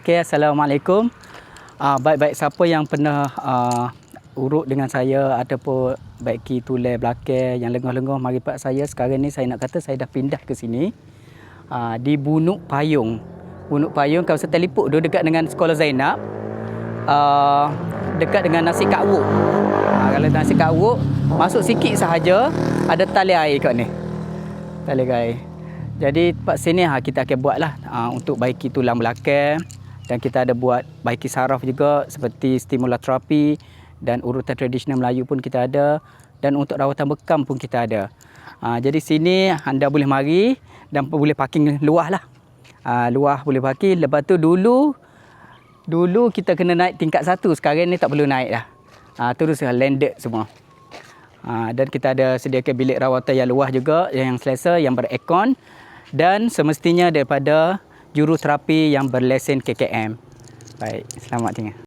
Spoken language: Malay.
Okay, Assalamualaikum. Uh, baik-baik siapa yang pernah uh, urut dengan saya ataupun baiki tulis belakang yang lengoh-lengoh mari pak saya sekarang ni saya nak kata saya dah pindah ke sini uh, di Bunuk Payung. Bunuk Payung kawasan telipuk tu dekat dengan Sekolah Zainab. Uh, dekat dengan nasi kak wuk. Uh, kalau nasi kak wuk masuk sikit sahaja ada tali air kat ni. Tali air. Jadi pak sini ha, kita akan buatlah uh, untuk baiki tulang belakang dan kita ada buat baiki saraf juga seperti stimuloterapi dan urutan tradisional Melayu pun kita ada dan untuk rawatan bekam pun kita ada. Ha, jadi sini anda boleh mari dan boleh parking luah lah. Ha, luah boleh parking. Lepas tu dulu dulu kita kena naik tingkat satu. Sekarang ni tak perlu naik dah. Ha, terus landed semua. Ha, dan kita ada sediakan bilik rawatan yang luah juga yang selesa yang berekon dan semestinya daripada juruterapi yang berlesen KKM. Baik, selamat tinggal.